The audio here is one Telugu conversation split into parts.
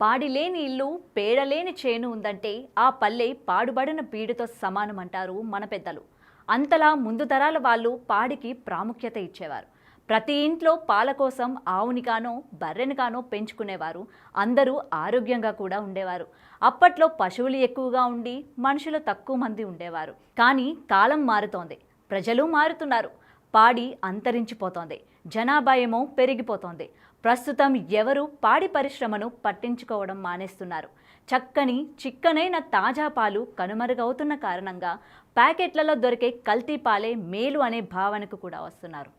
పాడి లేని ఇల్లు పేడలేని చేను ఉందంటే ఆ పల్లె పాడుబడిన బీడుతో సమానమంటారు మన పెద్దలు. అంతలా ముందు తరాల వాళ్ళు పాడికి ప్రాముఖ్యత ఇచ్చేవారు. ప్రతి ఇంట్లో పాల కోసం ఆవుని కానో బర్రెని కానో పెంచుకునేవారు. అందరూ ఆరోగ్యంగా కూడా ఉండేవారు. అప్పట్లో పశువులు ఎక్కువగా ఉండి మనుషులు తక్కువ మంది ఉండేవారు. కానీ కాలం మారుతోంది. ప్రజలు మారుతున్నారు. పాడి అంతరించిపోతోంది. జనాభా ఏమో పెరిగిపోతోంది. ప్రస్తుతం ఎవరు పాడి పరిశ్రమను పట్టించుకోవడం మానేస్తున్నారు. చక్కని చిక్కనైన తాజా పాలు కనుమరుగవుతున్న కారణంగా ప్యాకెట్లలో దొరికే కల్తీ పాలే మేలు అనే భావనకు కూడా వస్తున్నారు.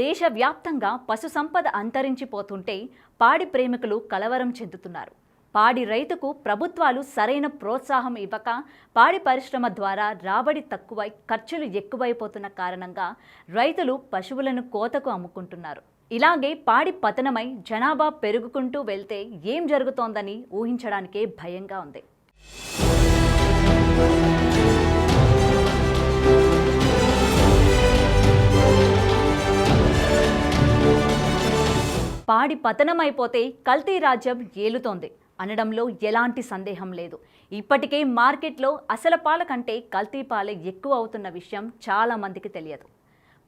దేశవ్యాప్తంగా పశు సంపద అంతరించిపోతుంటే పాడి ప్రేమికులు కలవరం చెందుతున్నారు. పాడి రైతుకు ప్రభుత్వాలు సరైన ప్రోత్సాహం ఇవ్వక పాడి పరిశ్రమ ద్వారా రాబడి తక్కువై ఖర్చులు ఎక్కువైపోతున్న కారణంగా రైతులు పశువులను కోతకు అమ్ముకుంటున్నారు. ఇలాగే పాడి పతనమై జనాభా పెరుగుకుంటూ వెళ్తే ఏం జరుగుతోందని ఊహించడానికే భయంగా ఉంది. పాడి పతనమైపోతే కల్తీ రాజ్యం ఏలుతోంది. అనడంలో ఎలాంటి సందేహం లేదు. ఇప్పటికే మార్కెట్లో అసలు పాల కంటే కల్తీ పాలే ఎక్కువ అవుతున్న విషయం చాలా మందికి తెలియదు.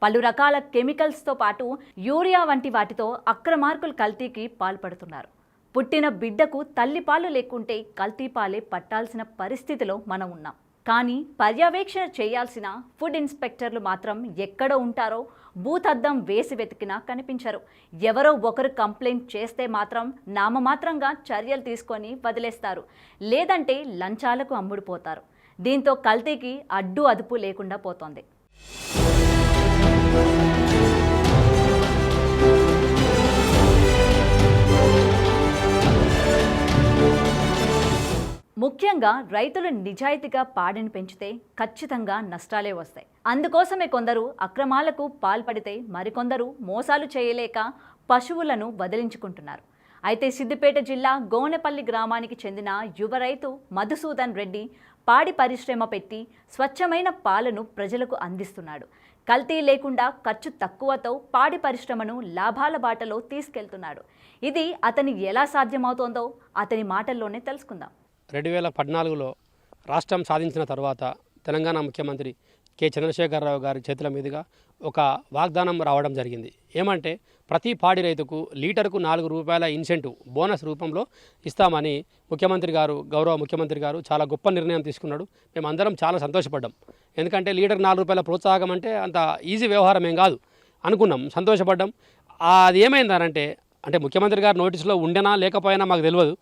పలు రకాల కెమికల్స్తో పాటు యూరియా వంటి వాటితో అక్రమార్కులు కల్తీకి పాల్పడుతున్నారు. పుట్టిన బిడ్డకు తల్లిపాలు లేకుంటే కల్తీపాలే పట్టాల్సిన పరిస్థితిలో మనం ఉన్నాం. కానీ పర్యవేక్షణ చేయాల్సిన ఫుడ్ ఇన్స్పెక్టర్లు మాత్రం ఎక్కడ ఉంటారో భూతద్దం వేసి వెతికినా కనిపించరు. ఎవరో ఒకరు కంప్లైంట్ చేస్తే మాత్రం నామమాత్రంగా చర్యలు తీసుకొని వదిలేస్తారు. లేదంటే లంచాలకు అమ్ముడుపోతారు. దీంతో కల్తీకి అడ్డు అదుపు లేకుండా పోతోంది. ముఖ్యంగా రైతులు నిజాయితీగా పాడిని పెంచితే ఖచ్చితంగా నష్టాలే వస్తాయి. అందుకోసమే కొందరు అక్రమాలకు పాల్పడితే మరికొందరు మోసాలు చేయలేక పశువులను వదిలించుకుంటున్నారు. అయితే సిద్దిపేట జిల్లా గోనెపల్లి గ్రామానికి చెందిన యువ రైతు మధుసూదన్ రెడ్డి పాడి పరిశ్రమ పెట్టి స్వచ్ఛమైన పాలను ప్రజలకు అందిస్తున్నాడు. కల్తీ లేకుండా ఖర్చు తక్కువతో పాడి పరిశ్రమను లాభాల బాటలో తీసుకెళ్తున్నాడు. ఇది అతని ఎలా సాధ్యమవుతోందో అతని మాటల్లోనే తెలుసుకుందాం. రెండు వేల పద్నాలుగులో రాష్ట్రం సాధించిన తర్వాత తెలంగాణ ముఖ్యమంత్రి కె. చంద్రశేఖరరావు గారి చేతుల మీదుగా ఒక వాగ్దానం రావడం జరిగింది. ఏమంటే ప్రతి పాడి రైతుకు లీటర్కు నాలుగు రూపాయల ఇన్సెంటివ్ బోనస్ రూపంలో ఇస్తామని ముఖ్యమంత్రి గారు గౌరవ ముఖ్యమంత్రి గారు చాలా గొప్ప నిర్ణయం తీసుకున్నాడు. మేము అందరం చాలా సంతోషపడ్డాం. ఎందుకంటే లీటర్ నాలుగు రూపాయల ప్రోత్సాహం అంటే అంత ఈజీ వ్యవహారం ఏం కాదు అనుకున్నాం సంతోషపడ్డాం. అది ఏమైందనంటే అంటే ముఖ్యమంత్రి గారు నోటీసులో ఉండేనా లేకపోయినా మాకు తెలియదు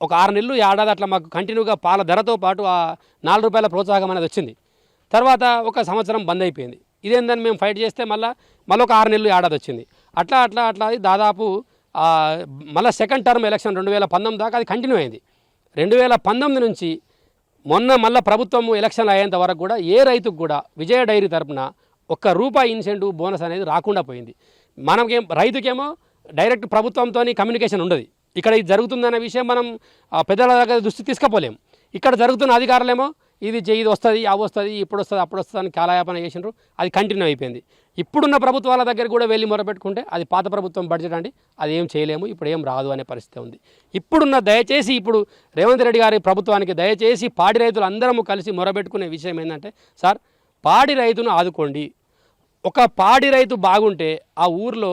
ఒక ఆరు నెలలు ఏడాది అట్లా మాకు కంటిన్యూగా పాల ధరతో పాటు ఆ నాలుగు రూపాయల ప్రోత్సాహం అనేది వచ్చింది. తర్వాత ఒక సంవత్సరం బంద్ అయిపోయింది. ఇదేందని మేము ఫైట్ చేస్తే మళ్ళీ మళ్ళీ ఒక ఆరు నెలలు ఏడాది వచ్చింది. అట్లా అట్లా అట్లా అది దాదాపు మళ్ళీ సెకండ్ టర్మ్ ఎలక్షన్ రెండు వేల పంతొమ్మిది దాకా అది కంటిన్యూ అయింది. రెండు వేల పంతొమ్మిది నుంచి మొన్న మళ్ళీ ప్రభుత్వం ఎలక్షన్లు అయ్యేంత వరకు కూడా ఏ రైతుకు కూడా విజయ డైరీ తరపున ఒక్క రూపాయి ఇన్సెంటివ్ బోనస్ అనేది రాకుండా పోయింది. మనకేం రైతుకేమో డైరెక్ట్ ప్రభుత్వంతో కమ్యూనికేషన్ ఉండదు. ఇక్కడ ఇది జరుగుతుందనే విషయం మనం ఆ, పెద్దల దగ్గర దృష్టి తీసుకుపోలేం. ఇక్కడ జరుగుతున్న అధికారులేమో ఇది ఇది వస్తుంది అవి వస్తుంది ఇప్పుడు వస్తుంది అప్పుడు వస్తుంది అని కాలయాపన చేసినారు అది కంటిన్యూ అయిపోయింది. ఇప్పుడున్న ప్రభుత్వాల దగ్గర కూడా వెళ్ళి మొరపెట్టుకుంటే అది పాత ప్రభుత్వం బడ్జెట్ అండి అది ఏం చేయలేము ఇప్పుడు ఏం రాదు అనే పరిస్థితి ఉంది. ఇప్పుడున్న దయచేసి ఇప్పుడు రేవంత్ రెడ్డి గారి ప్రభుత్వానికి దయచేసి పాడి రైతులు అందరము కలిసి మొరబెట్టుకునే విషయం ఏంటంటే సార్ పాడి రైతును ఆదుకోండి. ఒక పాడి రైతు బాగుంటే ఆ ఊర్లో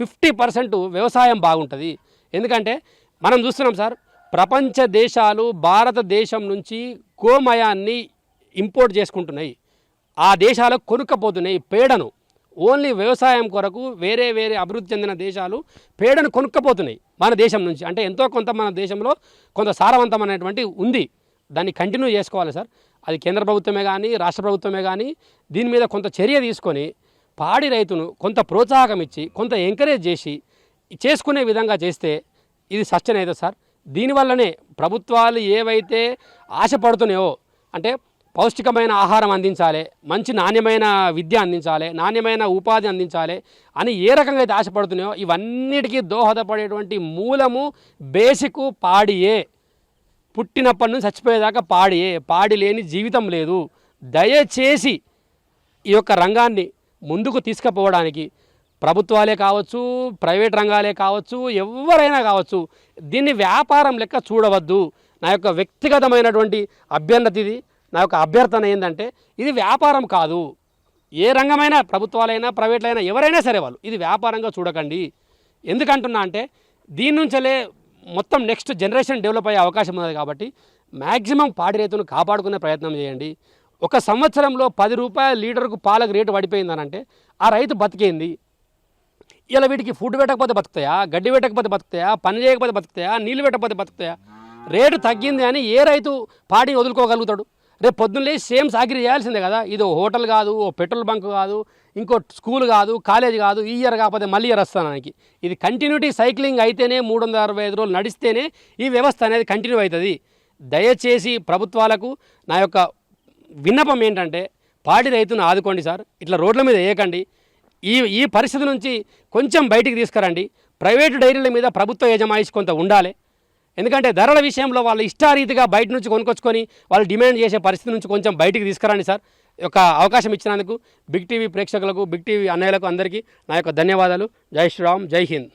ఫిఫ్టీ పర్సెంట్ వ్యవసాయం బాగుంటుంది. ఎందుకంటే మనం చూస్తున్నాం సార్ ప్రపంచ దేశాలు భారతదేశం నుంచి గోమయాన్ని ఇంపోర్ట్ చేసుకుంటున్నాయి. ఆ దేశాలకు కొనుక్కపోతున్నాయి పేడను. ఓన్లీ వ్యవసాయం కొరకు వేరే వేరే అభివృద్ధి చెందిన దేశాలు పేడను కొనుక్కపోతున్నాయి మన దేశం నుంచి. అంటే ఎంతో కొంత మన దేశంలో కొంత సారవంతమైనటువంటి ఉంది. దాన్ని కంటిన్యూ చేసుకోవాలి సార్. అది కేంద్ర ప్రభుత్వమే కానీ రాష్ట్ర ప్రభుత్వమే కానీ దీని మీద కొంత చర్య తీసుకొని పాడి రైతును కొంత ప్రోత్సాహకం ఇచ్చి కొంత ఎంకరేజ్ చేసి చేసుకునే విధంగా చేస్తే ఇది సస్టైన్ అవుతుంది సార్ దీనివల్లనే ప్రభుత్వాలు ఏవైతే ఆశపడుతున్నాయో అంటే పౌష్టికమైన ఆహారం అందించాలి మంచి నాణ్యమైన విద్య అందించాలి నాణ్యమైన ఉపాధి అందించాలి అని ఏ రకంగా అయితే ఆశపడుతున్నాయో ఇవన్నిటికీ దోహదపడేటువంటి మూలము బేసిక్ పాడియే. పుట్టినప్పటి నుంచి చచ్చిపోయేదాకా పాడియే. పాడి లేని జీవితం లేదు. దయచేసి ఈ యొక్క రంగాన్ని ముందుకు తీసుకుపోవడానికి ప్రభుత్వాలే కావచ్చు ప్రైవేట్ రంగాలే కావచ్చు ఎవరైనా కావచ్చు దీన్ని వ్యాపారం లెక్క చూడవద్దు. నా యొక్క వ్యక్తిగతమైనటువంటి అభ్యర్థన ఇది నా యొక్క అభ్యర్థన ఏంటంటే ఇది వ్యాపారం కాదు. ఏ రంగమైనా ప్రభుత్వాలైనా ప్రైవేట్లైనా ఎవరైనా సరే వాళ్ళు ఇది వ్యాపారంగా చూడకండి. ఎందుకంటున్నా అంటే దీని నుంచలే మొత్తం నెక్స్ట్ జనరేషన్ డెవలప్ అయ్యే అవకాశం ఉన్నది కాబట్టి మ్యాక్సిమం పాడి రైతును కాపాడుకునే ప్రయత్నం చేయండి. ఒక సంవత్సరంలో పది రూపాయల లీటర్కు పాలకు రేటు పడిపోయిందనంటే ఆ రైతు బతికేంది? ఇలా వీటికి ఫుడ్ పెట్టకపోతే బతుకుతాయా? గడ్డి పెట్టకపోతే బతుకుతాయా? పని చేయకపోతే బతుకుతాయా? నీళ్ళు పెట్టకపోతే బతుకుతాయా? రేటు తగ్గింది అని ఏ రైతు పాడి వదులుకోగలుగుతాడు? రేపు పొద్దున్న లేచి సేమ్ సాకిరీ చేయాల్సిందే కదా. ఇది ఓ హోటల్ కాదు ఓ పెట్రోల్ బంక్ కాదు ఇంకో స్కూల్ కాదు కాలేజ్ కాదు ఈ ఇయర్ కాకపోతే మళ్ళీ ఇయర్ వస్తానికి ఇది కంటిన్యూటీ సైక్లింగ్ అయితేనే మూడు వందల అరవై ఐదు రోజులు నడిస్తేనే ఈ వ్యవస్థ అనేది కంటిన్యూ అవుతుంది. దయచేసి ప్రభుత్వాలకు నా యొక్క విన్నపం ఏంటంటే పాడి రైతును ఆదుకోండి సార్. ఇట్లా రోడ్ల మీద వేయకండి. ఈ ఈ పరిస్థితి నుంచి కొంచెం బయటికి తీసుకురండి. ప్రైవేటు డైరీల మీద ప్రభుత్వ యజమాయిషి కొంత ఉండాలి. ఎందుకంటే ధరల విషయంలో వాళ్ళు ఇష్టారీతిగా బయట నుంచి కొనుకొచ్చుకొని వాళ్ళు డిమాండ్ చేసే పరిస్థితి నుంచి కొంచెం బయటికి తీసుకురండి సార్. ఒక యొక్క అవకాశం ఇచ్చినందుకు బిగ్ టీవీ ప్రేక్షకులకు బిగ్ టీవీ అన్నయ్యలకు అందరికీ నా యొక్క ధన్యవాదాలు. జై శ్రీరామ్ జై హింద్.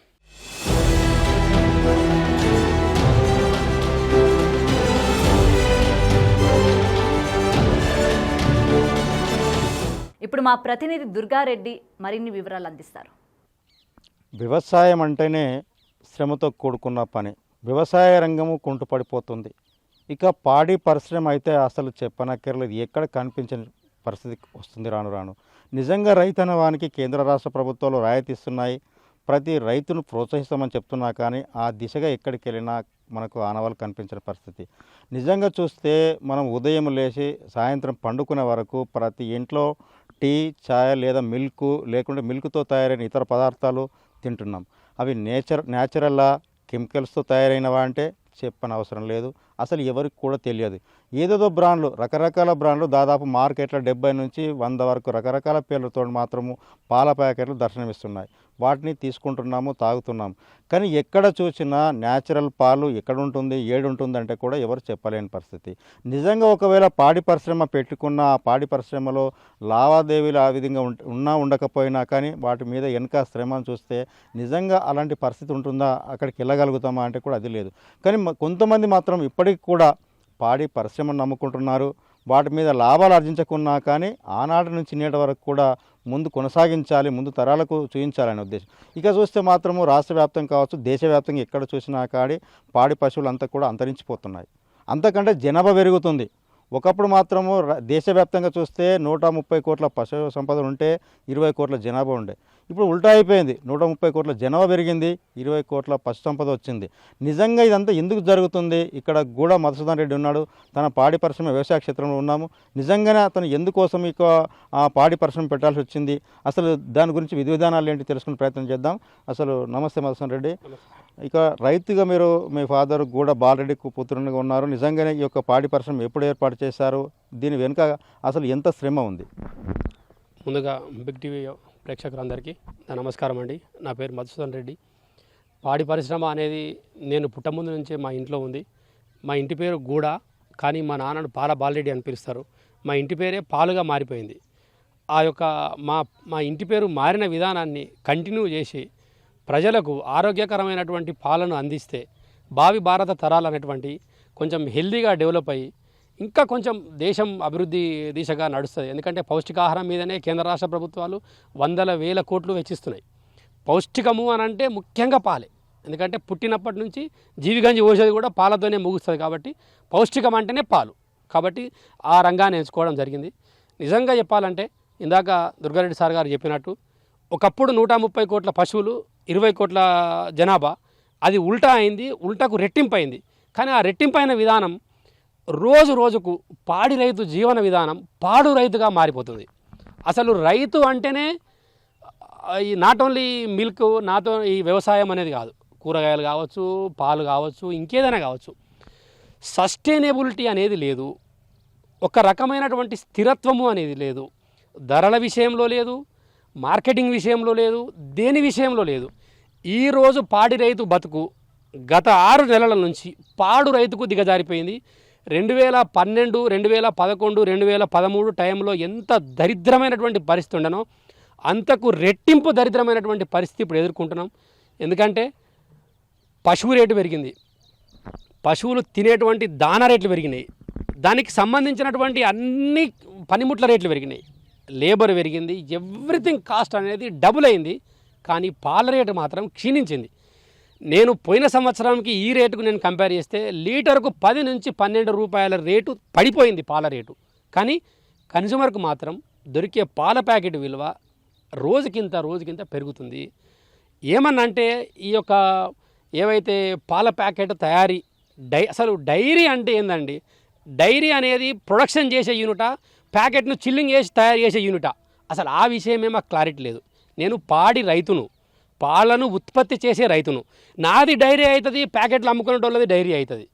ఇప్పుడు మా ప్రతినిధి దుర్గారెడ్డి మరిన్ని వివరాలు అందిస్తారు. వ్యవసాయం అంటేనే శ్రమతో కూడుకున్న పని. వ్యవసాయ రంగము కుంటుపడిపోతుంది ఇక పాడి పరిశ్రమ అయితే అసలు చెప్పనక్కర్లేదు. ఎక్కడ కనిపించని పరిస్థితి వస్తుంది రాను రాను. నిజంగా రైతన్నవానికి కేంద్ర రాష్ట్ర ప్రభుత్వాలు రాయితీ ఇస్తున్నాయి ప్రతి రైతును ప్రోత్సహిస్తామని చెప్తున్నా కానీ ఆ దిశగా ఎక్కడికి వెళ్ళినా మనకు ఆనవాళ్ళు కనిపించిన పరిస్థితి. నిజంగా చూస్తే మనం ఉదయం లేచి సాయంత్రం పండుకునే వరకు ప్రతి ఇంట్లో టీ ఛాయ్ లేదా మిల్క్ లేకుంటే మిల్క్తో తయారైన ఇతర పదార్థాలు తింటున్నాం. అవి నేచర్ న్యాచురల్లా కెమికల్స్తో తయారైనవా అంటే చెప్పని అవసరం లేదు. అసలు ఎవరికి కూడా తెలియదు. ఏదేదో బ్రాండ్లు రకరకాల బ్రాండ్లు దాదాపు మార్కెట్లో డెబ్బై నుంచి వంద వరకు రకరకాల పేర్లతో మాత్రము పాల ప్యాకెట్లు దర్శనమిస్తున్నాయి. వాటిని తీసుకుంటున్నాము తాగుతున్నాము. కానీ ఎక్కడ చూసినా న్యాచురల్ పాలు ఎక్కడ ఉంటుంది ఏడు ఉంటుంది అంటే కూడా ఎవరు చెప్పలేని పరిస్థితి. నిజంగా ఒకవేళ పాడి పరిశ్రమ పెట్టుకున్న ఆ పాడి పరిశ్రమలో లావాదేవీలు ఆ విధంగా ఉన్నా ఉండకపోయినా కానీ వాటి మీద వెనక శ్రమను చూస్తే నిజంగా అలాంటి పరిస్థితి ఉంటుందా అక్కడికి వెళ్ళగలుగుతామా అంటే కూడా అది లేదు. కానీ కొంతమంది మాత్రం ఇప్పటికి కూడా పాడి పరిశ్రమను నమ్ముకుంటున్నారు. వాటి మీద లాభాలు ఆర్జించకున్నా కానీ ఆనాటి నుంచి నేటి వరకు కూడా ముందు కొనసాగించాలి ముందు తరాలకు చూపించాలనే ఉద్దేశం. ఇక చూస్తే మాత్రము రాష్ట్ర వ్యాప్తం కావచ్చు దేశవ్యాప్తంగా ఎక్కడ చూసినా కాడి పాడి పశువులు అంతా కూడా అంతరించిపోతున్నాయి. అంతకంటే జనాభా పెరుగుతుంది. ఒకప్పుడు మాత్రము దేశవ్యాప్తంగా చూస్తే నూట ముప్పై కోట్ల పశు సంపద ఉంటే ఇరవై కోట్ల జనాభా ఉండే. ఇప్పుడు ఉల్టా అయిపోయింది. నూట ముప్పై కోట్ల జనాభా పెరిగింది. ఇరవై కోట్ల పశు సంపద వచ్చింది. నిజంగా ఇదంతా ఎందుకు జరుగుతుంది? ఇక్కడ కూడా మధుసూదన్ రెడ్డి ఉన్నాడు. తన పాడి పరిశ్రమ వ్యవసాయ క్షేత్రంలో ఉన్నాము. నిజంగానే అతను ఎందుకోసం ఇక ఆ పాడి పరిశ్రమ పెట్టాల్సి వచ్చింది? అసలు దాని గురించి విధి విధానాలు ఏంటి తెలుసుకునే ప్రయత్నం చేద్దాం. అసలు నమస్తే మధుసూదన్ రెడ్డి. ఇక రైతుగా మీరు మీ ఫాదర్ కూడా బాలరెడ్డి పుత్రునిగా ఉన్నారు. నిజంగానే ఈ యొక్క పాడి పరిశ్రమ ఎప్పుడు ఏర్పాటు చేశారు? దీని వెనుక అసలు ఎంత శ్రమ ఉంది? ముందుగా బిగ్ టీవీ ప్రేక్షకులందరికీ నా నమస్కారం అండి. నా పేరు మధుసూదన్ రెడ్డి. పాడి పరిశ్రమ అనేది నేను పుట్టముందు నుంచే మా ఇంట్లో ఉంది. మా ఇంటి పేరు గూడ కానీ మా నాన్నను పాల బాలరెడ్డి అని పిలుస్తారు. మా ఇంటి పేరే పాలుగా మారిపోయింది. ఆ యొక్క మా మా ఇంటి పేరు మారిన విధానాన్ని కంటిన్యూ చేసి ప్రజలకు ఆరోగ్యకరమైనటువంటి పాలను అందిస్తే భావి భారత తరాలు అనేటువంటి కొంచెం హెల్దీగా డెవలప్ అయ్యి ఇంకా కొంచెం దేశం అభివృద్ధి దిశగా నడుస్తుంది. ఎందుకంటే పౌష్టికాహారం మీదనే కేంద్ర రాష్ట్ర ప్రభుత్వాలు వందల వేల కోట్లు వెచ్చిస్తున్నాయి. పౌష్టికము అని అంటే ముఖ్యంగా పాలే. ఎందుకంటే పుట్టినప్పటి నుంచి జీవిగంజి పోసేది కూడా పాలతోనే ముగుస్తుంది కాబట్టి పౌష్టికం అంటేనే పాలు. కాబట్టి ఆ రంగాన్ని ఎంచుకోవడం జరిగింది. నిజంగా చెప్పాలంటే ఇందాక దుర్గారెడ్డి సార్ గారు చెప్పినట్టు ఒకప్పుడు నూట ముప్పై కోట్ల పశువులు ఇరవై కోట్ల జనాభా. అది ఉల్టా అయింది ఉల్టాకు రెట్టింపు అయింది. కానీ ఆ రెట్టింపైన విధానం రోజు రోజుకు పాడి రైతు జీవన విధానం పాడు రైతుగా మారిపోతుంది. అసలు రైతు అంటేనే ఈ నాట్ ఓన్లీ మిల్క్ నాతో ఈ వ్యవసాయం అనేది కాదు. కూరగాయలు కావచ్చు పాలు కావచ్చు ఇంకేదైనా కావచ్చు. సస్టైనబిలిటీ అనేది లేదు. ఒక రకమైనటువంటి స్థిరత్వము అనేది లేదు. ధరల విషయంలో లేదు. మార్కెటింగ్ విషయంలో లేదు దేని విషయంలో లేదు. ఈరోజు పాడి రైతు బతుకు గత ఆరు నెలల నుంచి పాడు రైతుకు దిగజారిపోయింది. రెండు వేల పన్నెండు రెండు వేల పదకొండు రెండు వేల పదమూడు టైంలో ఎంత దరిద్రమైనటువంటి పరిస్థితి ఉండనో అంతకు రెట్టింపు దరిద్రమైనటువంటి పరిస్థితి ఇప్పుడు ఎదుర్కొంటున్నాం. ఎందుకంటే పశువు రేటు పెరిగింది. పశువులు తినేటువంటి దాన రేట్లు పెరిగినాయి. దానికి సంబంధించినటువంటి అన్ని పనిముట్ల రేట్లు పెరిగినాయి. లేబర్ పెరిగింది. ఎవ్రీథింగ్ కాస్ట్ అనేది డబుల్ అయింది. కానీ పాల రేటు మాత్రం క్షీణించింది. నేను పోయిన సంవత్సరానికి ఈ రేటుకు నేను కంపేర్ చేస్తే లీటర్కు పది నుంచి పన్నెండు రూపాయల రేటు పడిపోయింది పాల రేటు. కానీ కన్జ్యూమర్కు మాత్రం దొరికే పాల ప్యాకెట్ విలువ రోజుకింత రోజుకింత పెరుగుతుంది. ఏమన్నంటే ఈ యొక్క ఏవైతే పాల ప్యాకెట్ తయారీ డై అసలు డైరీ అంటే ఏందండి? డైరీ అనేది ప్రొడక్షన్ చేసే యూనిటా? ప్యాకెట్ను చిల్లింగ్ చేసి తయారు చేసే యూనిటా. అసలు ఆ విషయమే మాకు క్లారిటీ లేదు. నేను పాడి రైతును. పాలను ఉత్పత్తి చేసే రైతును. నాది డైరీ అవుతుంది ప్యాకెట్లు అమ్ముకునే వాళ్ళది డైరీ అవుతుంది.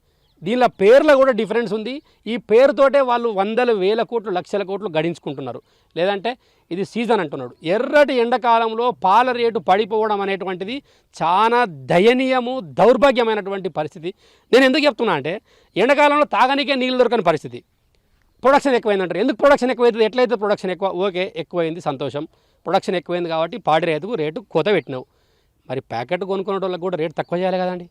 దీనిలో పేర్లో కూడా డిఫరెన్స్ ఉంది. ఈ పేరుతోటే వాళ్ళు వందల వేల కోట్లు లక్షల కోట్లు గడించుకుంటున్నారు. లేదంటే ఇది సీజన్ అంటున్నాడు. ఎర్రటి ఎండాకాలంలో పాల రేటు పడిపోవడం అనేటువంటిది చాలా దయనీయము దౌర్భాగ్యమైనటువంటి పరిస్థితి. నేను ఎందుకు చెప్తున్నా అంటే ఎండాకాలంలో తాగనికే నీళ్ళు దొరకని పరిస్థితి. ప్రొడక్షన్ ఎక్కువైందంటారు. ఎందుకు ప్రొడక్షన్ ఎక్కువైతుంది ఎట్లయితే ప్రొడక్షన్ ఎక్కువ ఓకే ఎక్కువైంది సంతోషం. ప్రొడక్షన్ ఎక్కువైంది కాబట్టి పాడి రైతుకు రేటు కోత పెట్టినావు. మరి ప్యాకెట్ కొనుక్కునే వాళ్ళకి కూడా రేటు తక్కువ చేయాలి కదండి.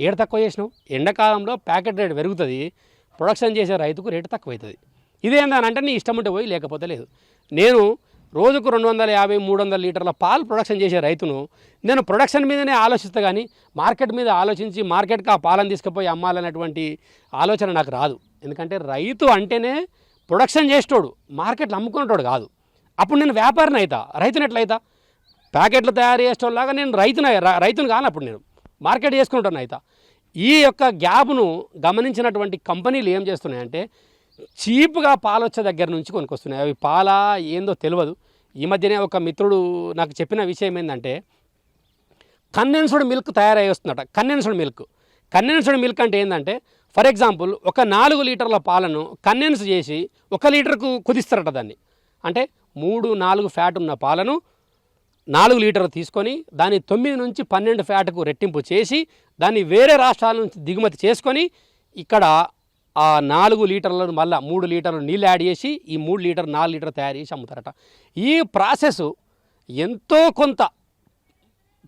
ఏడు తక్కువ చేసినావు. ఎండాకాలంలో ప్యాకెట్ రేటు పెరుగుతుంది. ప్రొడక్షన్ చేసే రైతుకు రేటు తక్కువ అవుతుంది నీ ఇష్టం ఉంటే పోయి లేకపోతే లేదు. నేను రోజుకు రెండు వందల యాభై మూడు వందల లీటర్ల పాలు ప్రొడక్షన్ చేసే రైతును. నేను ప్రొడక్షన్ మీదనే ఆలోచిస్తా కానీ మార్కెట్ మీద ఆలోచించి మార్కెట్కి ఆ పాలను తీసుకుపోయి అమ్మాలనేటువంటి ఆలోచన నాకు రాదు. ఎందుకంటే రైతు అంటేనే ప్రొడక్షన్ చేసేటోడు మార్కెట్లో అమ్ముకునేటోడు కాదు. అప్పుడు నేను వ్యాపారిని అవుతా రైతుని ఎట్లయితా ప్యాకెట్లు తయారు చేసేటోళ్ళలాగా నేను రైతున రైతును రైతుని కానప్పుడు నేను. మార్కెట్ చేసుకుంటాను అయితే. ఈ యొక్క గ్యాప్ను గమనించినటువంటి కంపెనీలు ఏం చేస్తున్నాయంటే చీప్గా పాలు వచ్చే దగ్గర నుంచి కొనుక్కొస్తున్నాయి. అవి పాల ఏందో తెలియదు ఈ మధ్యనే ఒక మిత్రుడు నాకు చెప్పిన విషయం ఏంటంటే కన్నెన్సుడు మిల్క్ తయారై వస్తుందట. కన్నెన్సుడు మిల్క్. కన్నెన్సుడు మిల్క్ అంటే ఏంటంటే ఫర్ ఎగ్జాంపుల్ ఒక నాలుగు లీటర్ల పాలను కన్వెన్స్ చేసి ఒక లీటర్కు కుదిస్తారట దాన్ని. అంటే మూడు నాలుగు ఫ్యాట్ ఉన్న పాలను నాలుగు లీటర్లు తీసుకొని దాన్ని తొమ్మిది నుంచి పన్నెండు ఫ్యాట్కు రెట్టింపు చేసి దాన్ని వేరే రాష్ట్రాల నుంచి దిగుమతి చేసుకొని ఇక్కడ ఆ నాలుగు లీటర్లను మళ్ళీ మూడు లీటర్లు నీళ్ళు యాడ్ చేసి ఈ మూడు లీటర్ నాలుగు లీటర్ తయారు చేసి అమ్ముతారట. ఈ ప్రాసెస్ ఎంతో కొంత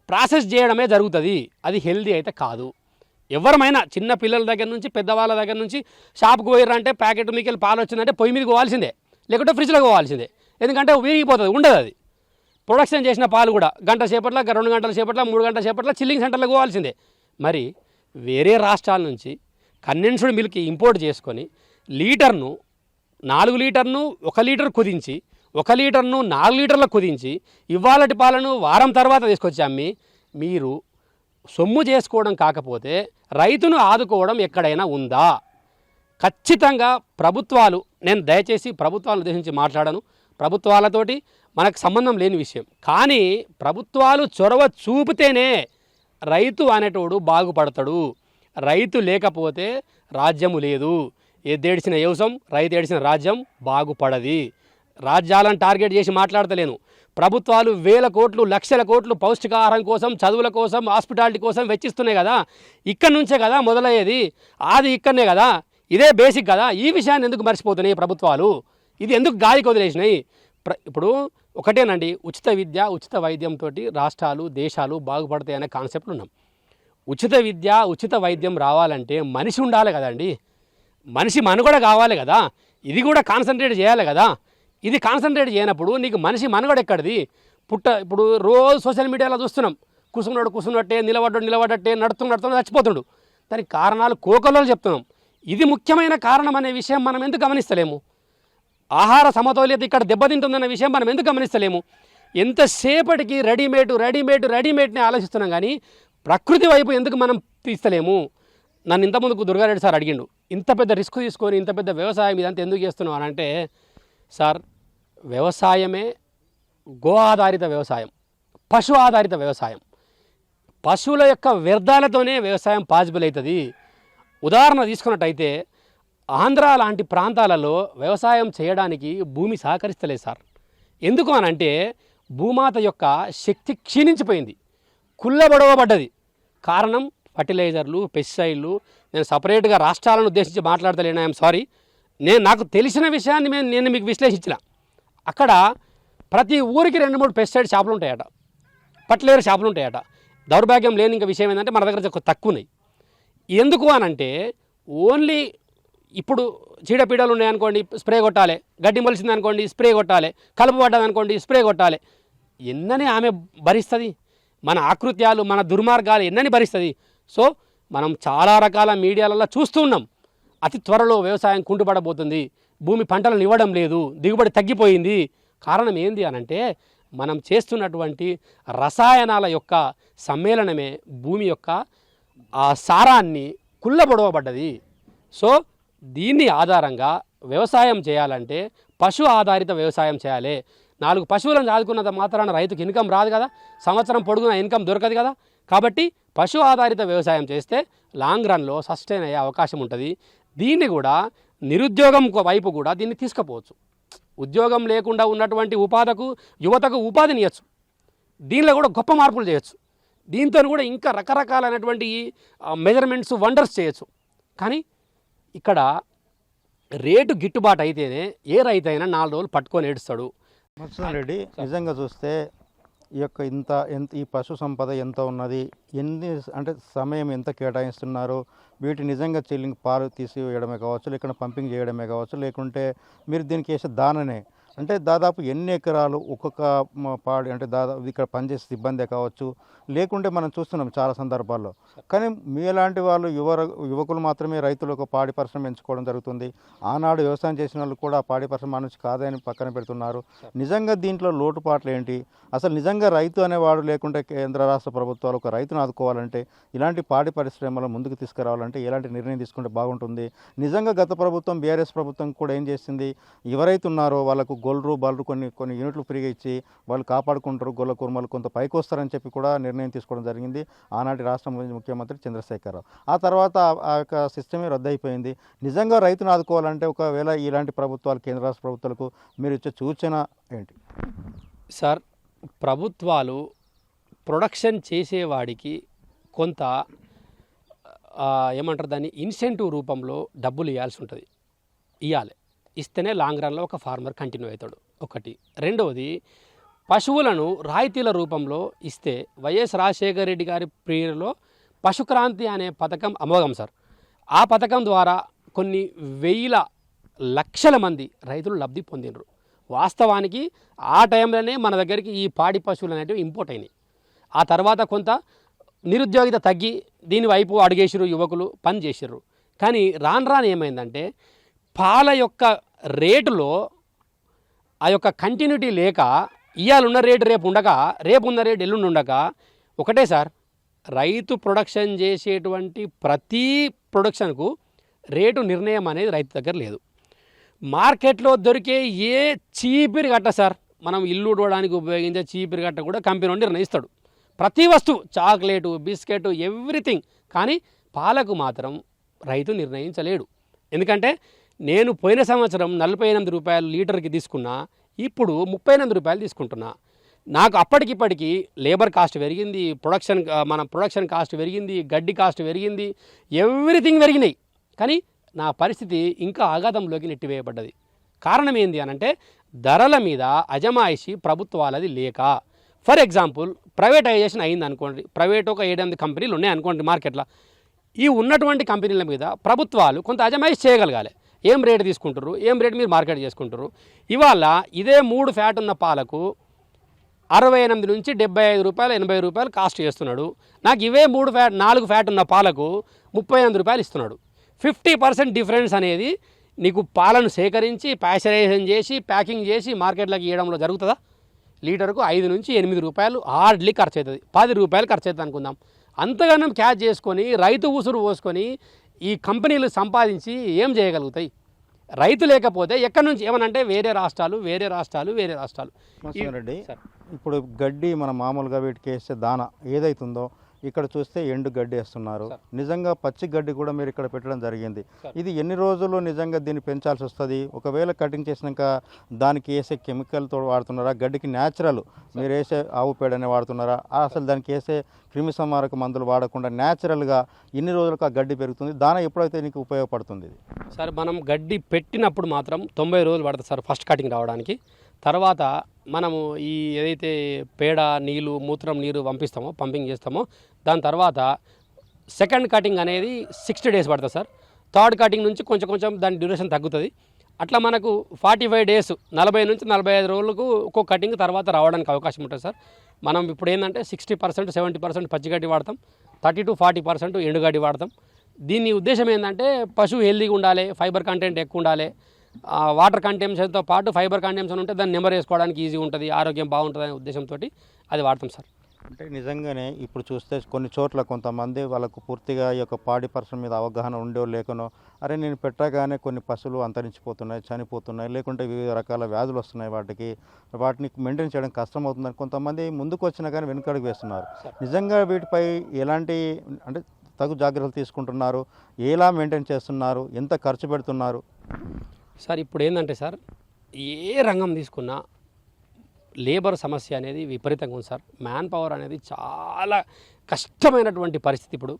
ప్రాసెస్ చేయడమే జరుగుతుంది. అది హెల్దీ అయితే కాదు. ఎవరమైనా చిన్న పిల్లల దగ్గర నుంచి పెద్దవాళ్ళ దగ్గర నుంచి షాప్కి పోయారంటే ప్యాకెట్ మీకు వెళ్ళి పాలు వచ్చిందంటే పొయ్యి మీద పోవాల్సిందే. లేకుంటే ఫ్రిడ్జ్లో పోవాల్సిందే. ఎందుకంటే విరిగిపోతుంది ఉండదు అది ప్రొడక్షన్ చేసిన పాలు కూడా గంట సేపట్లో రెండు గంటల సేపట్లో మూడు గంటల సేపట్లో చిల్లింగ్ సెంటర్లకు పోవాల్సిందే. మరి వేరే రాష్ట్రాల నుంచి కండెన్స్డ్ మిల్క్ ఇంపోర్ట్ చేసుకొని లీటర్ను నాలుగు లీటర్ను ఒక లీటర్ కుదించి ఒక లీటర్ను నాలుగు లీటర్లకు కుదించి ఇవాళటి పాలను వారం తర్వాత తీసుకొచ్చి అమ్మి మీరు సొమ్ము చేసుకోవడం కాకపోతే రైతును ఆదుకోవడం ఎక్కడైనా ఉందా? ఖచ్చితంగా ప్రభుత్వాలు నేను దయచేసి ప్రభుత్వాలను ఉద్దేశించి మాట్లాడను. ప్రభుత్వాలతోటి మనకు సంబంధం లేని విషయం. కానీ ప్రభుత్వాలు చొరవ చూపితేనే రైతు అనేటోడు బాగుపడతాడు. రైతు లేకపోతే రాజ్యము లేదు. ఎద్దేడిచిన వ్యవసాయం రైతు ఏడిచిన రాజ్యం బాగుపడది. రాజ్యాలను టార్గెట్ చేసి మాట్లాడతలేను. ప్రభుత్వాలు వేల కోట్లు లక్షల కోట్లు పౌష్టికాహారం కోసం చదువుల కోసం హాస్పిటాలిటీ కోసం వెచ్చిస్తున్నాయి కదా. ఇక్కడి నుంచే కదా మొదలయ్యేది. ఆది ఇక్కడనే కదా. ఇదే బేసిక్ కదా. ఈ విషయాన్ని ఎందుకు మర్చిపోతున్నాయి ప్రభుత్వాలు? ఇది ఎందుకు గాలికి వదిలేసినాయి? ప్ర ఇప్పుడు ఒకటేనండి. ఉచిత విద్య ఉచిత వైద్యంతో రాష్ట్రాలు దేశాలు బాగుపడతాయి అనే కాన్సెప్ట్ ఉన్నాం. ఉచిత విద్య ఉచిత వైద్యం రావాలంటే మనిషి ఉండాలి కదండి. మనిషి మనుగడ కావాలి కదా. ఇది కూడా కాన్సన్ట్రేట్ చేయాలి కదా. ఇది కాన్సన్ట్రేట్ చేయనప్పుడు నీకు మనిషి మనుగడ ఎక్కడిది? పుట్ట ఇప్పుడు రోజు సోషల్ మీడియాలో చూస్తున్నాం. కూసుకున్నాడు కూసున్నట్టే నిలబడ్డాడు నిలబడ్డట్టే నడుతూ నడుతున్నాడు చచ్చిపోతుడు దానికి కారణాలు కోకలో చెప్తున్నాం. ఇది ముఖ్యమైన కారణం అనే విషయం మనం ఎందుకు గమనిస్తలేము? ఆహార సమతౌల్యత ఇక్కడ దెబ్బతింటుందన్న విషయం మనం ఎందుకు గమనిస్తలేము? ఎంతసేపటికి రెడీమేడ్ రెడీమేడ్ రెడీమేడ్ని ఆలోచిస్తున్నాం కానీ ప్రకృతి వైపు ఎందుకు మనం తీస్తలేము? నన్ను ఇంతకుముందుకు దుర్గారెడ్డి సార్ అడిగిండు ఇంత పెద్ద రిస్క్ తీసుకొని ఇంత పెద్ద వ్యవసాయం ఇదంతా ఎందుకు చేస్తున్నావు? అని అంటే సార్ వ్యవసాయమే గో ఆధారిత వ్యవసాయం పశు ఆధారిత వ్యవసాయం. పశువుల యొక్క వ్యర్థాలతోనే వ్యవసాయం పాసిబుల్ అవుతుంది ఉదాహరణ తీసుకున్నట్టయితే ఆంధ్ర లాంటి ప్రాంతాలలో వ్యవసాయం చేయడానికి భూమి సహకరిస్తలేదు సార్. ఎందుకు అని అంటే భూమాత యొక్క శక్తి క్షీణించిపోయింది కుల్లబడవబడ్డది కారణం ఫర్టిలైజర్లు పెస్టిసైడ్లు నేను సపరేట్గా రాష్ట్రాలను ఉద్దేశించి మాట్లాడతలేను ఐఎమ్ సారీ. నేను నాకు తెలిసిన విషయాన్ని మేము నేను మీకు విశ్లేషించిన. అక్కడ ప్రతి ఊరికి రెండు మూడు పెస్టిసైడ్ షాపులు ఉంటాయట. పట్లేరు షాపులు ఉంటాయట. దౌర్భాగ్యం లేని ఇంకా విషయం ఏంటంటే మన దగ్గర తక్కువ ఉన్నాయి ఎందుకు అనంటే ఓన్లీ ఇప్పుడు చీడపీడలు ఉన్నాయనుకోండి స్ప్రే కొట్టాలి. గడ్డి మొలిసిందనుకోండి స్ప్రే కొట్టాలి. కలుపు పడ్డదనుకోండి స్ప్రే కొట్టాలి. ఎన్నని ఆమె భరిస్తుంది? మన ఆకృత్యాలు మన దుర్మార్గాలు ఎన్నని భరిస్తుంది? సో మనం చాలా రకాల మీడియాలలో చూస్తూ ఉన్నాం. అతి త్వరలో వ్యవసాయం కుంటుపడబోతుంది. భూమి పంటలను ఇవ్వడం లేదు దిగుబడి తగ్గిపోయింది. కారణం ఏంది అనంటే మనం చేస్తున్నటువంటి రసాయనాల యొక్క సమ్మేళనమే భూమి యొక్క ఆ సారాన్ని కుళ్ళబొడవబడ్డది. సో దీన్ని ఆధారంగా వ్యవసాయం చేయాలంటే పశు ఆధారిత వ్యవసాయం చేయాలి. నాలుగు పశువులను చదువుకున్నంత మాత్రాన రైతుకు ఇన్కమ్ రాదు కదా. సంవత్సరం పొడుగున ఇన్కమ్ దొరకదు కదా. కాబట్టి పశు ఆధారిత వ్యవసాయం చేస్తే లాంగ్ రన్లో సస్టైన్ అయ్యే అవకాశం ఉంటుంది. దీన్ని కూడా నిరుద్యోగం వైపు కూడా దీన్ని తీసుకుపోవచ్చు. ఉద్యోగం లేకుండా ఉన్నటువంటి ఉపాధకు యువతకు ఉపాధిని ఇవ్వచ్చు దీనిలో కూడా గొప్ప మార్పులు చేయొచ్చు. దీంతో కూడా ఇంకా రకరకాలైనటువంటి మెజర్మెంట్స్ వండర్స్ చేయొచ్చు. కానీ ఇక్కడ రేటు గిట్టుబాటు అయితేనే ఏ రైతు అయినా నాలుగు రోజులు పట్టుకొని ఏడుస్తాడు. రెడ్డి నిజంగా చూస్తే ఈ యొక్క ఇంత ఎంత ఈ పశు సంపద ఎంత ఉన్నది ఎన్ని అంటే సమయం ఎంత కేటాయిస్తున్నారు వీటి నిజంగా చెల్లింగ్ పాలు తీసివేయడమే కావచ్చు లేకుంటే పంపింగ్ చేయడమే కావచ్చు లేకుంటే మీరు దీనికి వేసే దాననే అంటే దాదాపు ఎన్ని ఎకరాలు ఒక్కొక్క పాడి అంటే దాదాపు ఇక్కడ పనిచేసే సిబ్బందే కావచ్చు లేకుంటే మనం చూస్తున్నాం చాలా సందర్భాల్లో. కానీ మీలాంటి వాళ్ళు యువ యువకులు మాత్రమే రైతులు ఒక పాడి పరిశ్రమ ఎంచుకోవడం జరుగుతుంది. ఆనాడు వ్యవసాయం చేసిన వాళ్ళు కూడా పాడి పరిశ్రమ నుంచి కాదని పక్కన పెడుతున్నారు. నిజంగా దీంట్లో లోటుపాట్లు ఏంటి? అసలు నిజంగా రైతు అనేవాడు లేకుంటే కేంద్ర రాష్ట్ర ప్రభుత్వాలు ఒక రైతును ఆదుకోవాలంటే ఇలాంటి పాడి పరిశ్రమలు ముందుకు తీసుకురావాలంటే ఎలాంటి నిర్ణయం తీసుకుంటే బాగుంటుంది? నిజంగా గత ప్రభుత్వం బీఆర్ఎస్ ప్రభుత్వం కూడా ఏం చేసింది? ఎవరైతే ఉన్నారో వాళ్ళకు గొల్లు బల్లు కొన్ని కొన్ని యూనిట్లు ఫ్రీగా ఇచ్చి వాళ్ళు కాపాడుకుంటారు. గొల్ల కుర్మలు కొంత పైకి వస్తారని చెప్పి కూడా నిర్ణయం తీసుకోవడం జరిగింది. ఆనాటి రాష్ట్ర ముఖ్యమంత్రి చంద్రశేఖరరావు. ఆ తర్వాత ఆ- యొక్క సిస్టమే రద్దయిపోయింది. నిజంగా రైతును ఆదుకోవాలంటే ఒకవేళ ఇలాంటి ప్రభుత్వాలు కేంద్ర రాష్ట్ర ప్రభుత్వాలకు మీరు ఇచ్చే సూచన ఏంటి? సార్ ప్రభుత్వాలు ప్రొడక్షన్ చేసేవాడికి కొంత ఏమంటారు దాన్ని ఇన్సెంటివ్ రూపంలో డబ్బులు ఇవ్వాల్సి ఉంటుంది. ఇవ్వాలి ఇస్తేనే లాంగ్ రన్లో ఒక ఫార్మర్ కంటిన్యూ అవుతాడు. ఒకటి. రెండవది పశువులను రాయితీల రూపంలో ఇస్తే వైఎస్ రాజశేఖర రెడ్డి గారి ప్రియలో పశుక్రాంతి అనే పథకం అమోఘం సార్. ఆ పథకం ద్వారా కొన్ని వెయ్యిల లక్షల మంది రైతులు లబ్ధి పొందినరు వాస్తవానికి ఆ టైంలోనే మన దగ్గరికి ఈ పాడి పశువులు అనేటివి ఇంపోర్ట్ అయినాయి. ఆ తర్వాత కొంత నిరుద్యోగిత తగ్గి దీని వైపు అడిగేసిరు యువకులు పని చేసిర్రు. కానీ రాను రాను ఏమైందంటే పాల యొక్క రేటులో ఆ యొక్క కంటిన్యూటీ లేక ఇవాళ రేటు రేపు ఉండగా రేపు ఉన్న రేటు ఎల్లుండి ఉండగా ఒకటే సార్ రైతు ప్రొడక్షన్ చేసేటువంటి ప్రతి ప్రొడక్షన్కు రేటు నిర్ణయం అనేది రైతు దగ్గర లేదు. మార్కెట్లో దొరికే ఏ చీపిరి గట్ట సార్ మనం ఇల్లు ఉడవడానికి ఉపయోగించే చీపిరి గట్ట కూడా కంపెనీ నుండి నిర్ణయిస్తాడు. ప్రతి వస్తువు చాక్లెటు బిస్కెట్ ఎవ్రీథింగ్. కానీ పాలకు మాత్రం రైతు నిర్ణయించలేడు. ఎందుకంటే నేను పోయిన సంవత్సరం నలభై ఎనిమిది రూపాయలు లీటర్కి తీసుకున్నా ఇప్పుడు ముప్పై ఎనిమిది రూపాయలు తీసుకుంటున్నా. నాకు అప్పటికిప్పటికి లేబర్ కాస్ట్ పెరిగింది ప్రొడక్షన్ మన ప్రొడక్షన్ కాస్ట్ పెరిగింది గడ్డి కాస్ట్ పెరిగింది ఎవ్రీథింగ్ పెరిగినాయి. కానీ నా పరిస్థితి ఇంకా ఆఘాతంలోకి నెట్టివేయబడ్డది. కారణం ఏంది అనంటే ధరల మీద అజమాయిషి ప్రభుత్వాలది లేక. ఫర్ ఎగ్జాంపుల్ ప్రైవేటైజేషన్ అయింది అనుకోండి ప్రైవేట్ ఒక ఏడెనిమిది కంపెనీలు ఉన్నాయి అనుకోండి మార్కెట్లో. ఈ ఉన్నటువంటి కంపెనీల మీద ప్రభుత్వాలు కొంత అజమాయిషి చేయగలగాలి. ఏం రేటు తీసుకుంటారు ఏం రేటు మీరు మార్కెట్ చేసుకుంటారు ఇవాళ ఇదే మూడు ఫ్యాట్ ఉన్న పాలకు అరవై ఎనిమిది నుంచి డెబ్బై ఐదు రూపాయలు ఎనభై రూపాయలు కాస్ట్ చేస్తున్నాడు. నాకు ఇవే మూడు ఫ్యాట్ నాలుగు ఫ్యాట్ ఉన్న పాలకు ముప్పై ఎనిమిది రూపాయలు ఇస్తున్నాడు. ఫిఫ్టీ పర్సెంట్ డిఫరెన్స్ అనేది నీకు పాలను సేకరించి ప్యాచరైజేషన్ చేసి ప్యాకింగ్ చేసి మార్కెట్లోకి ఇవ్వడంలో జరుగుతుందా? లీటర్కు ఐదు నుంచి ఎనిమిది రూపాయలు హార్డ్లీ ఖర్చు అవుతుంది. పది రూపాయలు ఖర్చు అవుతుంది అనుకుందాం. అంతగానం క్యాచ్ చేసుకొని రైతు ఉసురు పోసుకొని ఈ కంపెనీలు సంపాదించి ఏం చేయగలుగుతాయి? రైతు లేకపోతే ఎక్కడి నుంచి ఏమనంటే వేరే రాష్ట్రాలు వేరే రాష్ట్రాలు వేరే రాష్ట్రాలు. రెడ్డి. ఇప్పుడు గడ్డి మన మామూలుగా వీటికి వేసే దాన ఏదైతుందో ఇక్కడ చూస్తే ఎండు గడ్డి వేస్తున్నారు. నిజంగా పచ్చి గడ్డి కూడా మీరు ఇక్కడ పెట్టడం జరిగింది. ఇది ఎన్ని రోజులు నిజంగా దీన్ని పెంచాల్సి వస్తుంది? ఒకవేళ కటింగ్ చేసినాక దానికి వేసే కెమికల్తో వాడుతున్నారా? గడ్డికి న్యాచురల్ మీరు వేసే ఆవు పేడనే వాడుతున్నారా? అసలు దానికి వేసే క్రిమి సంహారక మందులు వాడకుండా న్యాచురల్గా ఇన్ని రోజులకు ఆ గడ్డి పెరుగుతుంది. దాన ఎప్పుడైతే నీకు ఉపయోగపడుతుంది ఇది? సార్ మనం గడ్డి పెట్టినప్పుడు మాత్రం తొంభై రోజులు పడుతుంది సార్ ఫస్ట్ కటింగ్ రావడానికి. తర్వాత మనము ఈ ఏదైతే పేడ నీళ్ళు మూత్రం నీరు పంపిస్తామో పంపింగ్ చేస్తామో దాని తర్వాత సెకండ్ కటింగ్ అనేది సిక్స్టీ డేస్ పడుతుంది సార్. థర్డ్ కటింగ్ నుంచి కొంచెం కొంచెం దాని డ్యూరేషన్ తగ్గుతుంది. అట్లా మనకు ఫార్టీ ఫైవ్ డేస్ నలభై నుంచి నలభై ఐదు రోజులకు ఒక్కో కటింగ్ తర్వాత రావడానికి అవకాశం ఉంటుంది సార్. మనం ఇప్పుడు ఏంటంటే సిక్స్టీ పర్సెంట్ సెవెంటీ పర్సెంట్ పచ్చిగడ్డి వాడతాం. థర్టీ టు ఫార్టీ పర్సెంట్ ఎండుగడ్డి వాడతాం. దీని ఉద్దేశం ఏంటంటే పశువు హెల్దీగా ఉండాలి ఫైబర్ కంటెంట్ ఎక్కువ ఉండాలి వాటర్ కంటెంప్షన్తో పాటు ఫైబర్ కంటెంప్షన్ ఉంటే దాన్ని నెంబర్ వేసుకోవడానికి ఈజీ ఉంటుంది ఆరోగ్యం బాగుంటుంది అనే ఉద్దేశంతో అది వాడతాం సార్. అంటే నిజంగానే ఇప్పుడు చూస్తే కొన్ని చోట్ల కొంతమంది వాళ్ళకు పూర్తిగా ఈ యొక్క పాడి పరిశ్రమ మీద అవగాహన ఉండో లేకనో అరే నేను పెట్టగానే కొన్ని పశువులు అంతరించిపోతున్నాయి చనిపోతున్నాయి లేకుంటే వివిధ రకాల వ్యాధులు వస్తున్నాయి వాటికి వాటిని మెయింటైన్ చేయడం కష్టం అవుతుందని కొంతమంది ముందుకు వచ్చినా కానీ వెనుకడుగు వేస్తున్నారు. నిజంగా వీటిపై ఎలాంటి అంటే తగు జాగ్రత్తలు తీసుకుంటున్నారు ఎలా మెయింటైన్ చేస్తున్నారు ఎంత ఖర్చు పెడుతున్నారు? సార్ ఇప్పుడు ఏంటంటే సార్ ఏ రంగం తీసుకున్నా లేబర్ సమస్య అనేది విపరీతంగా ఉంది సార్. మ్యాన్ పవర్ అనేది చాలా కష్టమైనటువంటి పరిస్థితి ఇప్పుడు.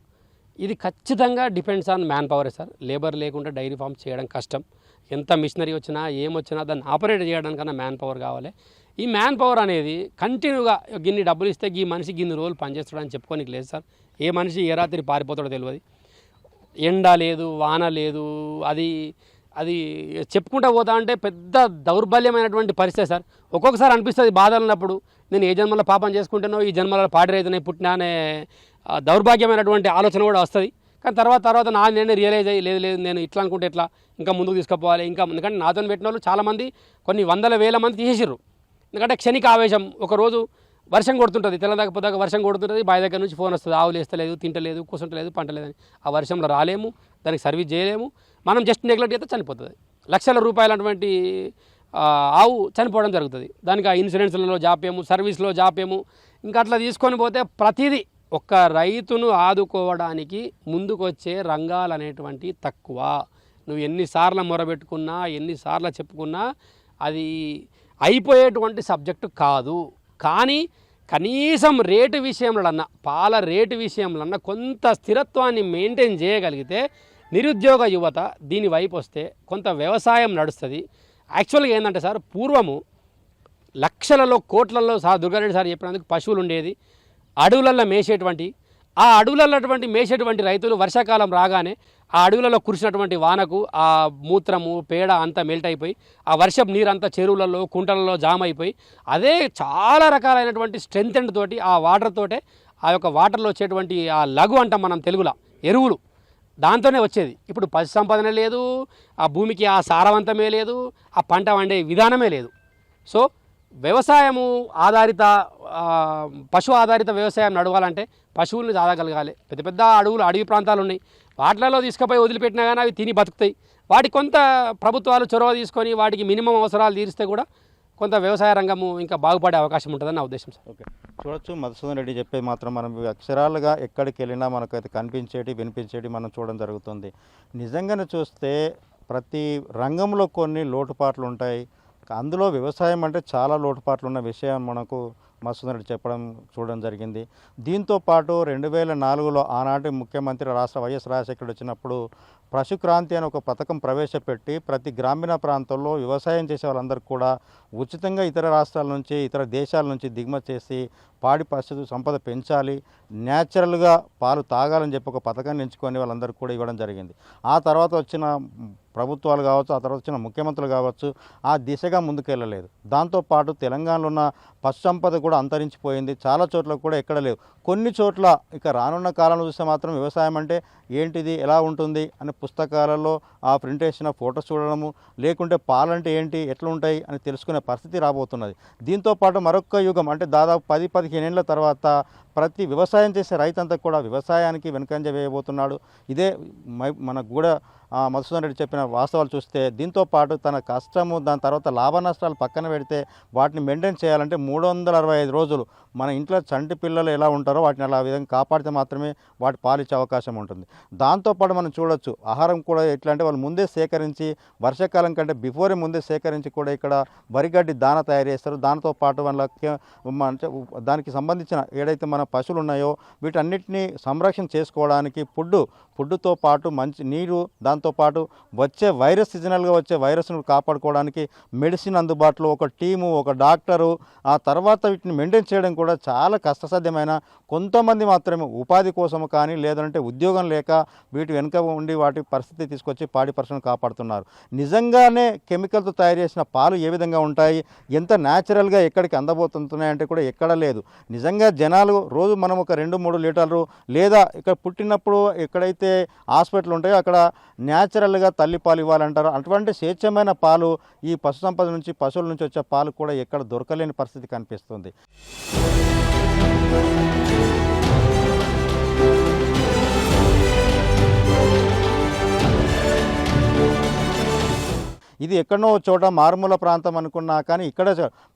ఇది ఖచ్చితంగా డిపెండ్స్ ఆన్ మ్యాన్ పవరే సార్. లేబర్ లేకుండా డైరీ ఫామ్ చేయడం కష్టం. ఎంత మిషనరీ వచ్చినా ఏమొచ్చినా దాన్ని ఆపరేట్ చేయడానికన్నా మ్యాన్ పవర్ కావాలి. ఈ మ్యాన్ పవర్ అనేది కంటిన్యూగా గిన్ని డబ్బులు ఇస్తే ఈ మనిషి గిన్ని రోజులు పనిచేస్తాడని చెప్పుకోనికి లేదు సార్. ఏ మనిషి ఏ రాత్రి పారిపోతాడో తెలియదు ఎండ లేదు వాన లేదు అది అది చెప్పుకుంటా పోతా అంటే పెద్ద దౌర్బల్యమైనటువంటి పరిస్థితి సార్. ఒక్కొక్కసారి అనిపిస్తుంది బాధలు ఉన్నప్పుడు నేను ఏ జన్మలో పాపం చేసుకుంటానో ఈ జన్మలో పాడి రైతునే పుట్టినా అనే దౌర్భాగ్యమైనటువంటి ఆలోచన కూడా వస్తుంది. కానీ తర్వాత తర్వాత నా నేనే రియలైజ్ అయ్యి లేదు లేదు నేను ఇట్లా అనుకుంటే ఇట్లా ఇంకా ముందుకు తీసుకుపోవాలి ఇంకా ఎందుకంటే నాతో పెట్టిన వాళ్ళు చాలామంది కొన్ని వందల వేల మంది తీసేసారు ఎందుకంటే క్షణిక ఆవేశం ఒకరోజు వర్షం కొడుతుంటుంది తెల్లదాకా పొద్దాక వర్షం కొడుతుంటుంది బావి దగ్గర నుంచి ఫోన్ వస్తుంది ఆవులు వేస్తలేదు తింటలేదు కూర్చుంటలేదు పంటలేదని. ఆ వర్షంలో రాలేము దానికి సర్వీస్ చేయలేము. మనం జస్ట్ నెగ్లెక్ట్ అయితే చనిపోతుంది. లక్షల రూపాయలటువంటి అటువంటి ఆవు చనిపోవడం జరుగుతుంది. దానికి ఆ ఇన్సూరెన్స్లలో జాప్యము సర్వీస్లో జాప్యము ఇంకా అట్లా తీసుకొని పోతే ప్రతిదీ ఒక్క రైతును ఆదుకోవడానికి ముందుకొచ్చే రంగాలు అనేటువంటి తక్కువ. నువ్వు ఎన్నిసార్లు మొరబెట్టుకున్నా ఎన్నిసార్లు చెప్పుకున్నా అది అయిపోయేటువంటి సబ్జెక్టు కాదు. కానీ కనీసం రేటు విషయంలోనన్నా పాల రేటు విషయంలోనన్నా కొంత స్థిరత్వాన్ని మెయింటైన్ చేయగలిగితే నిరుద్యోగ యువత దీని వైపు వస్తే కొంత వ్యవసాయం నడుస్తుంది. యాక్చువల్గా ఏంటంటే సార్ పూర్వము లక్షలలో కోట్లలో సార్ దుర్గారెడ్డి సార్ చెప్పినందుకు పశువులు ఉండేది. అడవులలో మేసేటువంటి ఆ అడవులలో అటువంటి మేసేటువంటి రైతులు వర్షాకాలం రాగానే ఆ అడవులలో కురిసినటువంటి వానకు ఆ మూత్రము పేడ అంతా మెల్ట్ అయిపోయి ఆ వర్షపు నీరు అంతా చెరువులలో కుంటలలో జామ్ అయిపోయి అదే చాలా రకాలైనటువంటి స్ట్రెంత్ అండ్ తోటి ఆ వాటర్ తోటే ఆ యొక్క వాటర్లో వచ్చేటువంటి ఆ లఘు అంటాం మనం తెలుగులో ఎరువులు. దాంతోనే వచ్చేది. ఇప్పుడు పశు సంపాదన లేదు ఆ భూమికి ఆ సారవంతమే లేదు ఆ పంట వండే విధానమే లేదు. సో వ్యవసాయము ఆధారిత పశు ఆధారిత వ్యవసాయం నడవాలంటే పశువుల్ని చాదగలగాలి పెద్ద పెద్ద అడవులు అడవి ప్రాంతాలు ఉన్నాయి వాటిలలో తీసుకుపోయి వదిలిపెట్టినా కానీ అవి తిని బతుకుతాయి. వాటి కొంత ప్రభుత్వాలు చొరవ తీసుకొని వాటికి మినిమం అవసరాలు తీరిస్తే కూడా కొంత వ్యవసాయ రంగము ఇంకా బాగుపడే అవకాశం ఉంటుందని నా ఉద్దేశం సార్. ఓకే. చూడొచ్చు మధుసూదన్ రెడ్డి చెప్పేది మాత్రం మనం అక్షరాలుగా ఎక్కడికి వెళ్ళినా మనకైతే కనిపించేటి వినిపించేటి మనం చూడడం జరుగుతుంది. నిజంగానే చూస్తే ప్రతి రంగంలో కొన్ని లోటుపాట్లు ఉంటాయి. అందులో వ్యవసాయం అంటే చాలా లోటుపాట్లు ఉన్న విషయం మనకు మధుసూదన్ రెడ్డి చెప్పడం చూడడం జరిగింది. దీంతో పాటు రెండు వేల నాలుగులో ఆనాటి ముఖ్యమంత్రి రాష్ట్ర వైఎస్ రాజశేఖర్ వచ్చినప్పుడు పశుక్రాంతి అని ఒక పథకం ప్రవేశపెట్టి ప్రతి గ్రామీణ ప్రాంతాల్లో వ్యవసాయం చేసే వాళ్ళందరికీ కూడా ఉచితంగా ఇతర రాష్ట్రాల నుంచి ఇతర దేశాల నుంచి దిగుమతి చేసి పాడి పశు సంపద పెంచాలి. న్యాచురల్గా పాలు తాగాలని చెప్పి ఒక పథకాన్ని ఎంచుకొని వాళ్ళందరికీ కూడా ఇవ్వడం జరిగింది. ఆ తర్వాత వచ్చిన ప్రభుత్వాలు కావచ్చు ఆ తర్వాత వచ్చిన ముఖ్యమంత్రులు కావచ్చు ఆ దిశగా ముందుకెళ్ళలేదు. దాంతోపాటు తెలంగాణలో ఉన్న పశు సంపద కూడా అంతరించిపోయింది. చాలా చోట్ల కూడా ఎక్కడ లేవు. కొన్ని చోట్ల ఇక రానున్న కాలంలో చూస్తే మాత్రం వ్యవసాయం అంటే ఏంటిది ఎలా ఉంటుంది అనే పుస్తకాలలో ఆ ప్రింటేషన్ ఫొటోస్ చూడడము లేకుంటే పాలంటే ఏంటి ఎట్లా ఉంటాయి అని తెలుసుకునే పరిస్థితి రాబోతున్నది. దీంతో పాటు మరొక యుగం అంటే దాదాపు పది పదిహేను ఏళ్ళ తర్వాత ప్రతి వ్యవసాయం చేసే రైతంతా కూడా వ్యవసాయానికి వెనుకంజ వేయబోతున్నాడు. ఇదే మై- గూడ కూడా మధుసూదన్ రెడ్డి చెప్పిన వాస్తవాలు చూస్తే దీంతో పాటు తన కష్టము దాని తర్వాత లాభ నష్టాలు పక్కన పెడితే వాటిని మెయింటైన్ చేయాలంటే మూడు వందల అరవై ఐదు రోజులు మన ఇంట్లో చంటి పిల్లలు ఎలా ఉంటారు వాటిని అలా విధంగా కాపాడితే మాత్రమే వాటి పాలిచ్చే అవకాశం ఉంటుంది. దాంతోపాటు మనం చూడొచ్చు ఆహారం కూడా ఎట్లా అంటే వాళ్ళు ముందే సేకరించి వర్షాకాలం కంటే బిఫోరే ముందే సేకరించి కూడా ఇక్కడ వరిగడ్డి దాన తయారు చేస్తారు. దానితో పాటు వాళ్ళకి అంటే దానికి సంబంధించిన ఏడైతే మన పశువులు ఉన్నాయో వీటన్నిటిని సంరక్షణ చేసుకోవడానికి ఫుడ్ ఫుడ్తో పాటు మంచి నీరు దాంతోపాటు వచ్చే వైరస్ సీజనల్గా వచ్చే వైరస్ను కాపాడుకోవడానికి మెడిసిన్ అందుబాటులో ఒక టీము ఒక డాక్టరు ఆ తర్వాత వీటిని మెయింటైన్ చేయడం కూడా చాలా కష్టసాధ్యమైన కొంతమంది మాత్రమే ఉపాధి కోసం కానీ లేదంటే ఉద్యోగం లేక వీటి వెనుక ఉండి వాటి పరిస్థితి తీసుకొచ్చి పాడి పరిశ్రమను కాపాడుతున్నారు. నిజంగానే కెమికల్తో తయారు చేసిన పాలు ఏ విధంగా ఉంటాయి? ఎంత న్యాచురల్గా ఎక్కడికి అందబోతున్నాయంటే కూడా ఎక్కడ లేదు. నిజంగా జనాలు రోజు మనం ఒక రెండు మూడు లీటర్లు లేదా ఇక్కడ పుట్టినప్పుడు ఎక్కడైతే హాస్పిటల్ ఉంటాయో అక్కడ న్యాచురల్గా తల్లి పాలు ఇవ్వాలంటారు. అటువంటి స్వేచ్ఛమైన పాలు ఈ పశు సంపద నుంచి పశువుల నుంచి వచ్చే పాలు కూడా ఎక్కడ దొరకలేని పరిస్థితి కనిపిస్తుంది. ఇది ఎక్కడనో చోట మారుమూల ప్రాంతం అనుకున్నా కానీ ఇక్కడ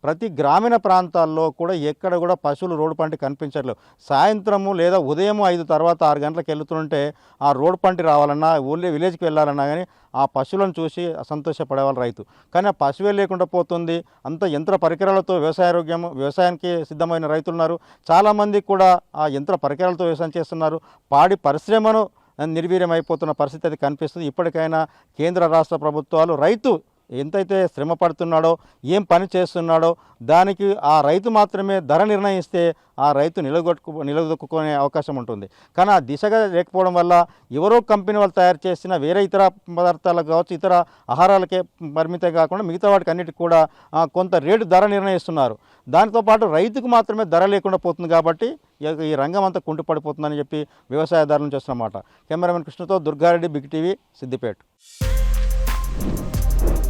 ప్రతి గ్రామీణ ప్రాంతాల్లో కూడా ఎక్కడ కూడా పశువులు రోడ్డు పంటి కనిపించట్లేదు. సాయంత్రము లేదా ఉదయం ఐదు తర్వాత ఆరు గంటలకు వెళ్తుంటే ఆ రోడ్డు పంటి రావాలన్నా ఊళ్ళో విలేజ్కి వెళ్ళాలన్నా కానీ ఆ పశువులను చూసి సంతోషపడేవాళ్ళు రైతు. కానీ ఆ పశువే లేకుండా పోతుంది. అంత యంత్ర పరికరాలతో వ్యవసాయ ఆరోగ్యం వ్యవసాయానికి సిద్ధమైన రైతులు ఉన్నారు చాలామంది కూడా ఆ యంత్ర పరికరాలతో వ్యవసాయం చేస్తున్నారు. పాడి పరిశ్రమను నిర్వీర్యమైపోతున్న పరిస్థితి అది కనిపిస్తుంది. ఇప్పటికైనా కేంద్ర రాష్ట్ర ప్రభుత్వాలు రైతు ఎంతైతే శ్రమ పడుతున్నాడో ఏం పని చేస్తున్నాడో దానికి ఆ రైతు మాత్రమే ధర నిర్ణయిస్తే ఆ రైతు నిలగొట్టుకు నిలదొక్కునే అవకాశం ఉంటుంది. కానీ ఆ దిశగా లేకపోవడం వల్ల ఎవరో కంపెనీ వాళ్ళు తయారు చేసిన వేరే ఇతర పదార్థాలకు కావచ్చు ఇతర ఆహారాలకే పరిమితం కాకుండా మిగతా వాటికి అన్నిటికి కూడా కొంత రేటు ధర నిర్ణయిస్తున్నారు. దానితో పాటు రైతుకు మాత్రమే ధర లేకుండా పోతుంది కాబట్టి ఈ- ఈ రంగం అంతా కుంటుపడిపోతుందని చెప్పి వ్యవసాయదారుల నుంచి వస్తున్నమాట కెమెరామెన్ కృష్ణతో Durga Reddy big TV Siddipet.